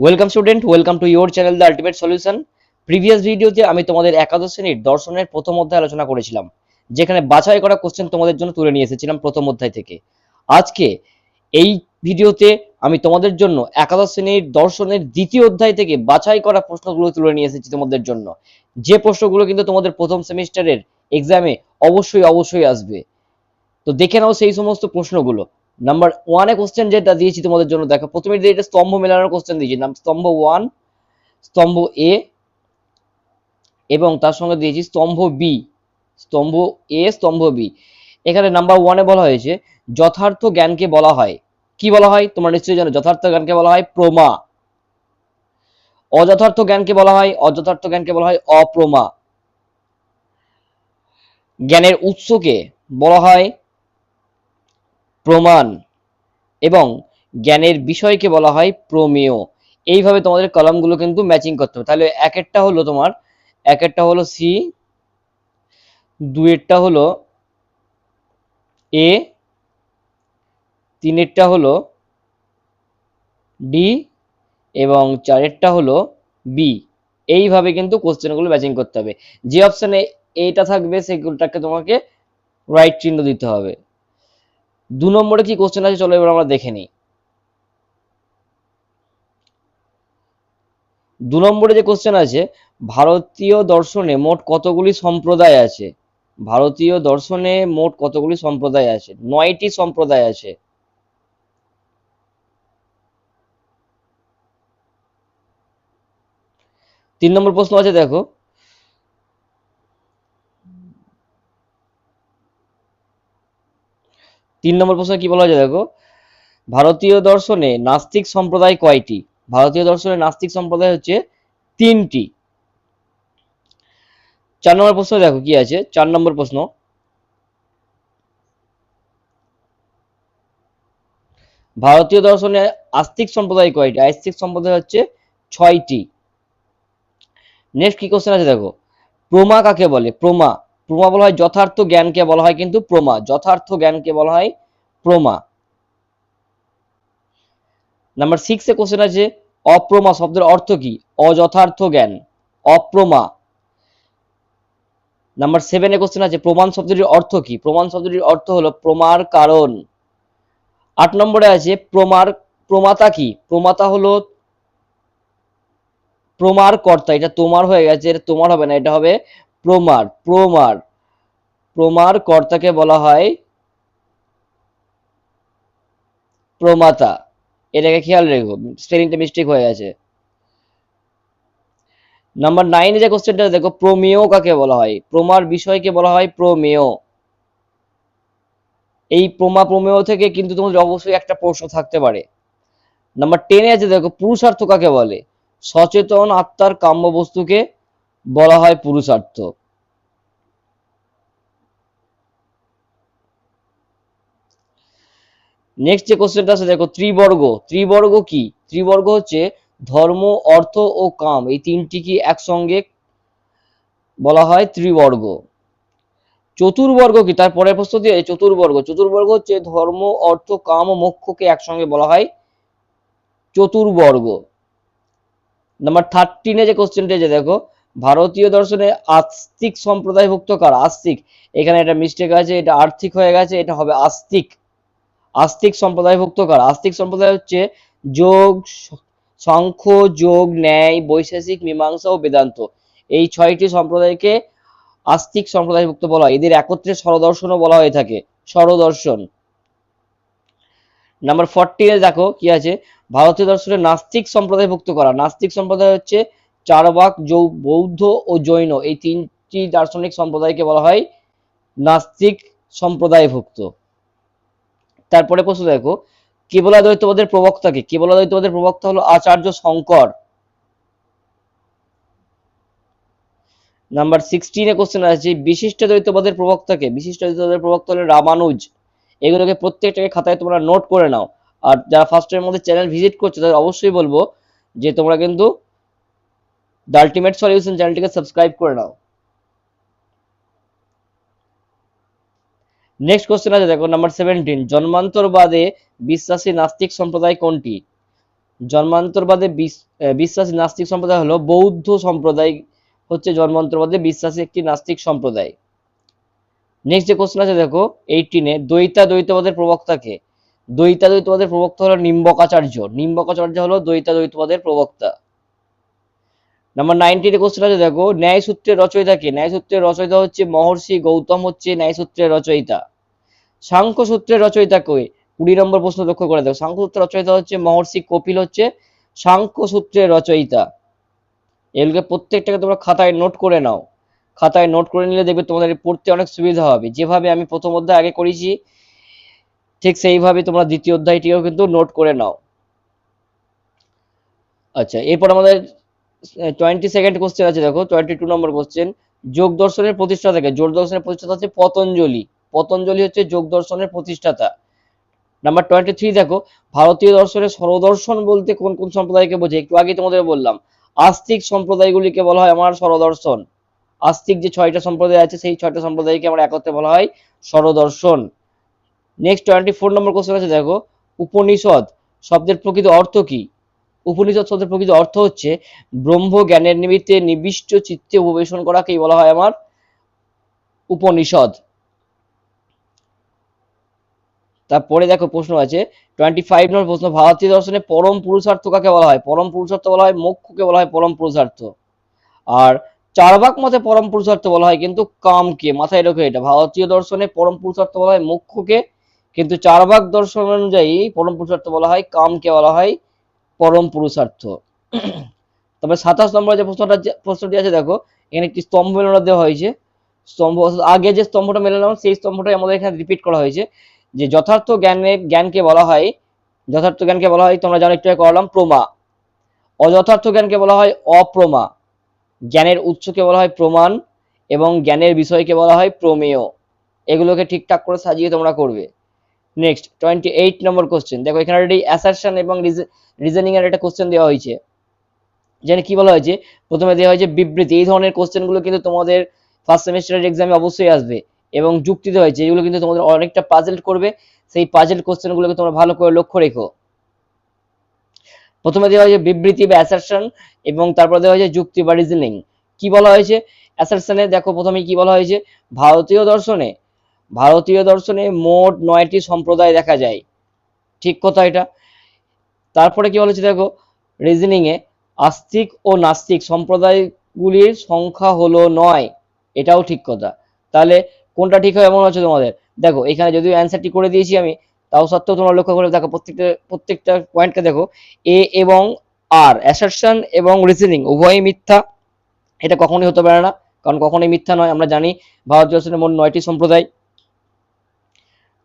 Welcome student welcome to your channel the ultimate solution previous ভিডিওতে আমি তোমাদের একাদশ শ্রেণির দর্শনের প্রথম অধ্যায় আলোচনা করেছিলাম, যেখানে বাছাই করা কোশ্চেন তোমাদের জন্য তুলে নিয়ে এসেছিলাম প্রথম অধ্যায় থেকে। আজকে এই ভিডিওতে আমি তোমাদের জন্য একাদশ শ্রেণির দর্শনের দ্বিতীয় অধ্যায় থেকে বাছাই করা প্রশ্নগুলো তুলে নিয়ে এসেছি তোমাদের জন্য। যে প্রশ্নগুলো কিন্তু তোমাদের প্রথম সেমিস্টারের এক্সামে অবশ্যই অবশ্যই আসবে। তো দেখে নাও সেই সমস্ত প্রশ্নগুলো। নাম্বার ওয়ানে কোশ্চেন যেটা দিয়েছি তোমাদের জন্য, দেখো, প্রথমে এটা স্তম্ভ মেলানোর কোশ্চেন দিয়েছি স্তম্ভ ওয়ান স্তম্ভ এ এবং তার সঙ্গে দিয়েছি স্তম্ভ বি স্তম্ভ এ স্তম্ভ বি এখানে নাম্বার ওয়ানে বলা হয়েছে, যথার্থ জ্ঞানকে বলা হয়। কি বলা হয়? তোমরা নিশ্চয়ই জানো, যথার্থ জ্ঞানকে বলা হয় প্রমা। অযথার্থ জ্ঞানকে বলা হয়, অযথার্থ জ্ঞানকে বলা হয় অপ্রমা। জ্ঞানের উৎসকে বলা হয় প্রমাণ এবং জ্ঞানের বিষয়কে বলা হয় প্রমেয়। এইভাবে তোমাদের কলামগুলো কিন্তু ম্যাচিং করতে হবে। তাহলে এক একটা হলো তোমার, এক একটা হলো সি দুয়েরটা হলো এ তিনেরটা হলো ডি এবং চারেরটা হলো বি এইভাবে কিন্তু কোশ্চেনগুলো ম্যাচিং করতে হবে। যে অপশানে এইটা থাকবে, সেগুলোটাকে তোমাকে রাইট চিহ্ন দিতে হবে। দু নম্বরে কি কোশ্চেন আছে চলো এবার আমরা দেখে নিই। দু নম্বরে যে কোশ্চেন আছে, ভারতীয় দর্শনে মোট কতগুলি সম্প্রদায় আছে? ভারতীয় দর্শনে মোট কতগুলি সম্প্রদায় আছে? নয়টি সম্প্রদায় আছে। তিন নম্বর প্রশ্ন আছে দেখো। তিন নম্বর প্রশ্ন কি বলা হয়েছে দেখো? ভারতীয় দর্শনে নাস্তিক সম্প্রদায় কয়টি? ভারতীয় দর্শনে নাস্তিক সম্প্রদায় হচ্ছে তিনটি। চার নম্বর প্রশ্ন দেখো কি আছে? চার নম্বর প্রশ্ন। ভারতীয় দর্শনে আস্তিক সম্প্রদায় কয়টি? আস্তিক সম্প্রদায় হচ্ছে ছয়টি। নেক্সট কি কোশ্চেন আছে দেখো? প্রমা কাকে বলে? প্রমা। প্রমা বলা হয়, যথার্থ জ্ঞানকে বলা হয় কিন্তু প্রমা, যথার্থ জ্ঞানকে বলা হয় প্রমা। নাম্বার সিক্স কোশ্চেন আছে, অপ্রমা শব্দের অর্থ কি? অযথার্থ জ্ঞান, অপ্রমা। নাম্বার সেভেন এ কোশ্চেন আছে, প্রমাণ শব্দটির অর্থ কি? প্রমাণ শব্দটির অর্থ হলো প্রমার কারণ। আট নম্বরে আছে, প্রমার, প্রমাতা কি? প্রমাতা হলো প্রমার কর্তা এটা তোমার হয়ে গেছে, এটা তোমার হবে না, এটা হবে প্রমার প্রমার। প্রমার কর্তাকে বলা হয় প্রমাতা। এটাকে খেয়াল রেখো, স্পেলিংটা মিস্টেক হয়ে গেছে। নাম্বার নাইনে যে কোশ্চেনটা, দেখো প্রমেয় কাকে বলা হয়? প্রমার বিষয়কে বলা হয় প্রমেয়। এই প্রমা প্রমেয় থেকে কিন্তু তোমাদের অবশ্যই একটা প্রশ্ন থাকতে পারে। নাম্বার টেনে আছে, দেখো পুরুষার্থ কাকে বলে? সচেতন আত্মার কাম্য বস্তুকে বলা হয় পুরুষার্থ। নেক্সট যে কোশ্চেনটা আছে, দেখো ত্রিবর্গ। ত্রিবর্গ কি? ত্রিবর্গ হচ্ছে ধর্ম, অর্থ ও কাম। এই তিনটি কি একসঙ্গে বলা হয় ত্রিবর্গ? চতুর্বর্গ কি? তার পরের প্রশ্ন দিয়ে চতুর্বর্গ। চতুর্বর্গ হচ্ছে ধর্ম, অর্থ, কাম ও মোক্ষকে একসঙ্গে বলা হয় চতুর্বর্গ। নাম্বার থার্টিনে যে কোশ্চেনটা যে দেখো ভারতীয় দর্শনে আস্তিক সম্প্রদায়ভুক্ত কার? আস্তিক। এখানে একটা মিস্টেক আছে, এটা আর্থিক হয়ে গেছে, এটা হবে আস্তিক। আস্তিক সম্প্রদায়ভুক্ত কার? আস্তিক সম্প্রদায় হচ্ছে যোগ সাংখ্য যোগ, ন্যায়, বৈশেষিক, মীমাংসা ও বেদান্ত। এই ছয়টি সম্প্রদায়কে আস্তিক সম্প্রদায়ভুক্ত বলা হয়। এদের একত্রে স্বরদর্শনও বলা হয়ে থাকে। স্বরদর্শন। নাম্বার ফোরটিনে দেখো কি আছে? ভারতীয় দর্শনে নাস্তিক সম্প্রদায়ভুক্ত করা? নাস্তিক সম্প্রদায় হচ্ছে চারবাক যৌ, বৌদ্ধ ও জৈন। এই তিনটি দার্শনিক সম্প্রদায়কে বলা হয় নাস্তিক সম্প্রদায়ভুক্ত। তারপরে প্রশ্ন দেখো, কেবলাদ্বৈতবাদের প্রবক্তাকে কেবলাদ্বৈতবাদের প্রবক্তা হলো আচার্য শঙ্কর। নাম্বার সিক্সটিনে কোশ্চেন আছে বিশিষ্ট দ্বৈতবাদের প্রবক্তাকে বিশিষ্ট দ্বৈতবাদের প্রবক্তা হলো রামানুজ। এগুলোকে প্রত্যেকটাকে খাতায় তোমরা নোট করে নাও। আর যারা ফার্স্ট টাইমের মধ্যে চ্যানেল ভিজিট করছ, তাদের অবশ্যই বলব যে তোমরা কিন্তু দ্য আলটিমেট সলিউশন চ্যানেলটিকে সাবস্ক্রাইব করে নাও। নেক্সট কোশ্চেন আছে, দেখো নাম্বার সেভেন্টিন জন্মান্তরবাদে বিশ্বাসী নাস্তিক সম্প্রদায় কোনটি? জন্মান্তরবাদে বিশ- বিশ্বাসী নাস্তিক সম্প্রদায় হলো বৌদ্ধ সম্প্রদায়, হচ্ছে জন্মান্তরবাদে বিশ্বাসী একটি নাস্তিক সম্প্রদায়। নেক্সট যে কোশ্চেন আছে, দেখো এইটিনে দ্বৈতা দ্বৈতবাদের প্রবক্তাকে দ্বৈতা দ্বৈতবাদের প্রবক্তা হলো নিম্বকাচার্য। নিম্বকাচার্য হলো দ্বৈতা দ্বৈতবাদের প্রবক্তা। নাম্বার নাইনটিতে কোশ্চেন আছে, দেখো ন্যায় সূত্রের রচয়িতা কে? ন্যায় সূত্রের রচয়িতা হচ্ছে মহর্ষি গৌতম হচ্ছে ন্যায় সূত্রের রচয়িতা। সাংখ্য সূত্রের রচয়িতা কে কুড়ি নম্বর প্রশ্ন লক্ষ্য করে দেখো সাংখ্য সূত্রের রচয়িতা হচ্ছে মহর্ষি কপিল হচ্ছে সাংখ্য সূত্রের রচয়িতা এগুলোকে প্রত্যেকটাকে তোমরা খাতায় নোট করে নাও। খাতায় নোট করে নিলে দেখবে তোমাদের পড়তে অনেক সুবিধা হবে। যেভাবে আমি প্রথম অধ্যায় আগে করেছি, ঠিক সেইভাবে তোমরা দ্বিতীয় অধ্যায়টিও কিন্তু নোট করে নাও। আচ্ছা এরপর আমাদের টোয়েন্টি সেকেন্ড কোশ্চেন আছে দেখো টোয়েন্টি টু নম্বর কোশ্চেন যোগ দর্শনের প্রতিষ্ঠাতা থেকে যোগ দর্শনের প্রতিষ্ঠাতা হচ্ছে পতঞ্জলি। পতঞ্জলি হচ্ছে যোগ দর্শনের প্রতিষ্ঠাতা। নাম্বার টোয়েন্টি থ্রি দেখো, ভারতীয় দর্শনের সরদর্শন বলতে কোন কোন সম্প্রদায়কে বোঝে একটু আগে তোমাদের বললাম, আস্তিক সম্প্রদায়গুলিকে বলা হয় আমার সরদর্শন আস্তিক যে ছয়টা সম্প্রদায় আছে, সেই ছয়টা সম্প্রদায়কে আমরা একত্রে বলা হয় সরদর্শন next twenty four number question আছে দেখো, উপনিষদ শব্দের প্রকৃত অর্থ কি? উপনিষদ শব্দের প্রকৃত অর্থ হচ্ছে ব্রহ্ম জ্ঞানের নিমিত্তে নিবিষ্ট চিত্তে উপবেশন করাকেই বলা হয় আমার উপনিষদ। তারপরে দেখো প্রশ্ন আছে টোয়েন্টি ফাইভ নম্বর প্রশ্ন, ভারতীয় দর্শনে পরম পুরুষার্থ কাকে বলা হয়? পরম পুরুষার্থ বলা হয়, মোক্ষকে বলা হয় পরম পুরুষার্থ। আর চারবাক মতে পরম পুরুষার্থ বলা হয় কিন্তু কামকে, মাথায় রেখো এটা। ভারতীয় দর্শনে পরম পুরুষার্থ বলা হয় মোক্ষকে, কিন্তু চারবাক দর্শন অনুযায়ী পরম পুরুষার্থ বলা হয় কামকে বলা হয় পরম পুরুষার্থ। তবে সাতাশ নম্বরে যে প্রশ্নটা প্রশ্নটি আছে, দেখো, এখানে একটি স্তম্ভ মেলানো দেওয়া হয়েছে। স্তম্ভ, আগে যে স্তম্ভটা মেলালাম, সেই স্তম্ভটাই আমাদের এখানে রিপিট করা হয়েছে। যে যথার্থ জ্ঞানের, জ্ঞানকে বলা হয়, যথার্থ জ্ঞানকে বলা হয়, তোমরা জানো, একটু করলাম, প্রমা। অযথার্থ জ্ঞানকে বলা হয় অপ্রমা। জ্ঞানের উৎসকে বলা হয় প্রমাণ এবং জ্ঞানের বিষয়কে বলা হয় প্রমেয়। এগুলোকে ঠিকঠাক করে সাজিয়ে তোমরা করবে। Next twenty eight number question দেখো, এখানে অলরেডি অ্যাসারশন এবং রিজনিং এর একটা কোশ্চেন দেওয়া হয়েছে। যেখানে কি বলা হয়েছে? প্রথমে দেওয়া হয়েছে বিবৃতি। এই ধরনের কোশ্চেনগুলো কিন্তু তোমাদের ফার্স্ট সেমিস্টারের এক্সামে অবশ্যই আসবে। এবং যুক্তি দেওয়া হয়েছে, এগুলো কিন্তু তোমাদের অনেকটা পাজেল করবে। সেই পাজেল কোশ্চেনগুলোকে তোমরা ভালো করে লক্ষ্য রেখো। প্রথমে দেওয়া হয়েছে বিবৃতি বা অ্যাসারশন এবং তারপর দেওয়া হয়েছে যুক্তি বা রিজনিং কি বলা হয়েছে? অ্যাসারশনে দেখো প্রথমে কি বলা হয়েছে? ভারতীয় দর্শনে ভারতীয় দর্শনে মোট নয়টি সম্প্রদায় দেখা যায়। ঠিক কথা এটা? তারপরে কি বলেছে দেখো? রিজনিং এ আস্তিক ও নাস্তিক সম্প্রদায়গুলির সংখ্যা হলো নয়। এটাও ঠিক কথা। তাহলে কোনটা ঠিক হয় এমন হচ্ছে তোমাদের? দেখো, এখানে যদিও অ্যান্সারটি করে দিয়েছি আমি, তাও সত্ত্বেও তোমরা লক্ষ্য করে দেখো, প্রত্যেকটা প্রত্যেকটা পয়েন্টকে দেখো। এ এবং আর অ্যাসারশন এবং রিজনিং উভয়ই মিথ্যা। এটা কখনোই হতে পারে না, কারণ কখনোই মিথ্যা নয়। আমরা জানি ভারতীয় দর্শনের মোট নয়টি সম্প্রদায়।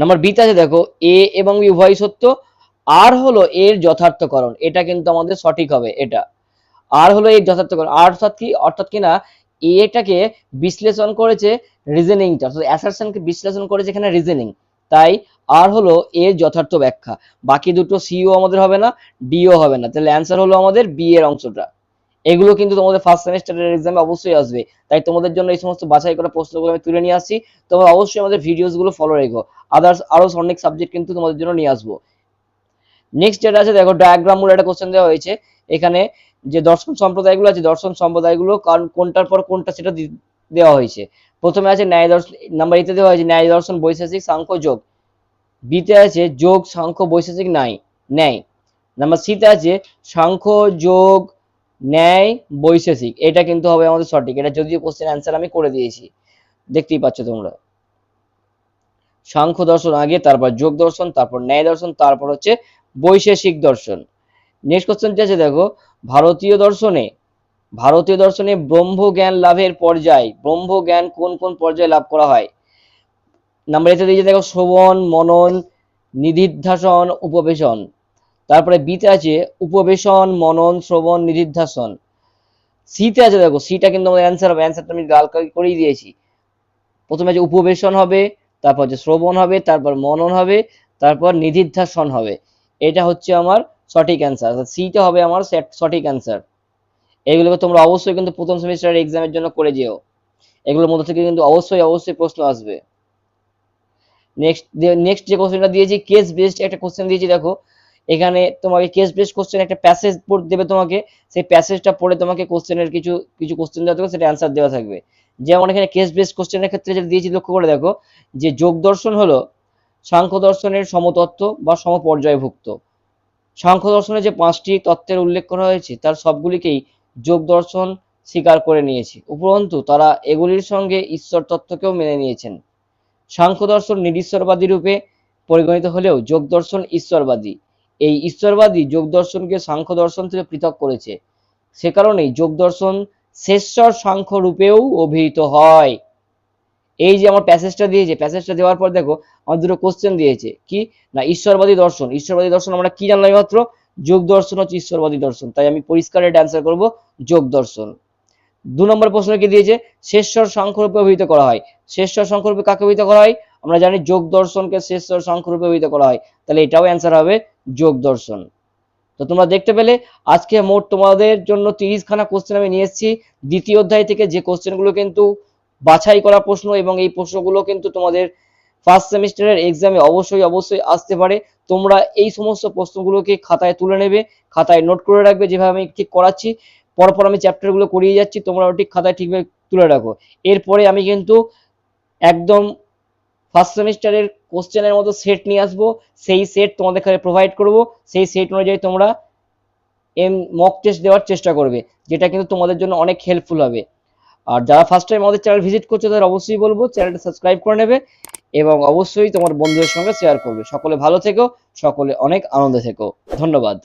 নাম্বার বিতে আছে, দেখো এ এবং বি উভয়ই সত্য। আর হলো এর যথার্থকরণ, এটা কিন্তু আমাদের সঠিক হবে, এটা। আর হলো এর যথার্থকরণ আর অর্থাৎ কি? অর্থাৎ কি না এটাকে বিশ্লেষণ করেছে রিজনিংটা অর্থাৎ অ্যাসারশনকে বিশ্লেষণ করেছে এখানে রিজনিং তাই আর হলো এর যথার্থ ব্যাখ্যা। বাকি দুটো সিও আমাদের হবে না ডিও হবে না। তাহলে অ্যান্সার হলো আমাদের বি এর অংশটা। এগুলো কিন্তু তোমাদের ফার্স্ট সেমিস্টারের এক্সামে অবশ্যই আসবে। তাই তোমাদের জন্য এই সমস্ত বাছাই করা প্রশ্নগুলো আমি তুলে নিয়ে আসছি। তোমরা অবশ্যই আমাদের ভিডিওসগুলো ফলো রেখো। আদার্স আরও অনেক সাবজেক্ট কিন্তু তোমাদের জন্য নিয়ে আসব। নেক্সট যেটা আছে, দেখো ডায়াগ্রাম মূলে একটা কোশ্চেন দেওয়া হয়েছে। এখানে যে দর্শন সম্প্রদায়গুলো আছে, দর্শন সম্প্রদায়গুলো কারণ কোনটার পর কোনটা সেটা দেওয়া হয়েছে। প্রথমে আছে ন্যায় দর্শন নাম্বার এতে দেওয়া হয়েছে, ন্যায় দর্শন, বৈশেষিক, সাংখ্য, যোগ। বিতে আছে, যোগ, সাংখ্য, বৈশেষিক নাই ন্যায়। নাম্বার সিতে আছে, সাংখ্য, যোগ ন্যায় বৈশেষিক। এটা কিন্তু হবে আমাদের সঠিক। এটা যদিও কোশ্চেন অ্যান্সার আমি করে দিয়েছি। দেখতেই পাচ্ছ তোমরা। সাংখ্য দর্শন আগে, তারপর যোগ দর্শন, তারপর ন্যায় দর্শন, তারপর হচ্ছে বৈশেষিক দর্শন। নেক্সট কোশ্চেনটি আছে, দেখো, ভারতীয় দর্শনে ভারতীয় দর্শনে ব্রহ্ম জ্ঞান লাভের পর্যায় ব্রহ্ম জ্ঞান কোন কোন পর্যায়ে লাভ করা হয়? নাম্বার এতে দিয়েছে দেখো শ্রবণ মনন, নিধিধ্যাসন, উপবেশন। তারপরে বিতে আছে উপবেশন, মনন, শ্রবণ, নিধিধ্যাসন। সিতে আছে দেখো, সিটা কিন্তু আমাদের অ্যান্সার হবে অ্যান্সারটা আমি গাল করেই দিয়েছি। প্রথমে আছে উপবেশন হবে, তারপর হচ্ছে শ্রবণ হবে, তারপর মনন হবে, তারপর নিধিধ্যাসন হবে। এটা হচ্ছে আমার সঠিক অ্যান্সার সিটা হবে আমার সঠিক অ্যান্সার এগুলোকে তোমরা অবশ্যই কিন্তু প্রথম সেমিস্টারের এক্সামের জন্য করে যেও। এগুলোর মধ্যে থেকে কিন্তু অবশ্যই অবশ্যই প্রশ্ন আসবে। নেক্সট নেক্সট যে কোশ্চেনটা দিয়েছি কেস বেসড একটা কোশ্চেন দিয়েছি, দেখো। এখানে তোমাকে কেস বেস কোশ্চেন একটা প্যাসেজ দেবে তোমাকে। সেই প্যাসেজটা পড়ে তোমাকে কোশ্চেনের কিছু কিছু কোশ্চেন দেওয়া থাকবে, সেটা অ্যান্সার দেওয়া থাকবে। যেমন এখানে কেস বেস কোশ্চেনের ক্ষেত্রে যেটা দিয়েছি, লক্ষ্য করে দেখো, যে যোগ দর্শন হলো সাংখ্য দর্শনের সমতত্ত্ব বা সমপর্যায়ভুক্ত। সাংখ্য দর্শনে যে পাঁচটি তত্ত্বের উল্লেখ করা হয়েছে, তার সবগুলিকেই যোগ দর্শন স্বীকার করে নিয়েছে। উপরন্তু, তারা এগুলির সঙ্গে ঈশ্বর তত্ত্বকেও মেনে নিয়েছেন। সাংখ্য দর্শন নিরীশ্বরবাদী রূপে পরিগণিত হলেও যোগ দর্শন ঈশ্বরবাদী। এই ঈশ্বরবাদী যোগ দর্শনকে সাংখ্য দর্শন থেকে পৃথক করেছে। সে কারণেই যোগ দর্শন শেষর সাংখ্য রূপেও অভিহিত হয়। এই যে আমার প্যাসেজটা দিয়েছে প্যাসেজটা দেওয়ার পর দেখো, আমার দুটো কোশ্চেন দিয়েছে। কি? না, ঈশ্বরবাদী দর্শন। ঈশ্বরবাদী দর্শন আমরা কি জানলাম মাত্র যোগ দর্শন হচ্ছে ঈশ্বরবাদী দর্শন। তাই আমি পরিষ্কার এটা অ্যান্সার করব, যোগ দর্শন। দু নম্বর প্রশ্ন কি দিয়েছে? শেষর সংখ্যরূপে অভিহিত করা হয়। শেষর সংখ্যরূপে কাকে অভিহিত করা হয়? আমরা জানি যোগ দর্শনকে শেষর সংখ্যরূপে অভিহিত করা হয়। তাহলে এটাও অ্যান্সার হবে যোগ দর্শন। তো তোমরা দেখতে পেলে, আজকে মোট তোমাদের জন্য তিরিশ খানা কোশ্চেন আমি নিয়ে এসেছি। দ্বিতীয় অধ্যায় থেকে যে কোশ্চেনগুলো কিন্তু বাছাই করা প্রশ্ন এবং এই প্রশ্নগুলো কিন্তু তোমাদের ফার্স্ট সেমিস্টারের এক্সামে অবশ্যই অবশ্যই আসতে পারে। তোমরা এই সমস্ত প্রশ্নগুলোকে খাতায় তুলে নেবে, খাতায় নোট করে রাখবে, যেভাবে আমি ঠিক করাচ্ছি। পরপর আমি চ্যাপ্টারগুলো করিয়ে যাচ্ছি, তোমরাও ঠিক খাতায় ঠিকভাবে তুলে রাখো। এরপরে আমি কিন্তু একদম ফার্স্ট সেমিস্টারের কোশ্চেনের মতো সেট নিয়ে আসব। সেই সেট তোমাদের কাছে প্রোভাইড করব। সেই সেট অনুযায়ী তোমরা এম মক টেস্ট দেওয়ার চেষ্টা করবে, যেটা কিন্তু তোমাদের জন্য অনেক হেল্পফুল হবে। আর যারা ফার্স্ট টাইম আমাদের চ্যানেল ভিজিট করছ, তাদের অবশ্যই বলব চ্যানেলটা সাবস্ক্রাইব করে নেবে এবং অবশ্যই তোমার বন্ধুদের সঙ্গে শেয়ার করবে। সকলে ভালো থেকো, সকলে অনেক আনন্দে থেকো। ধন্যবাদ।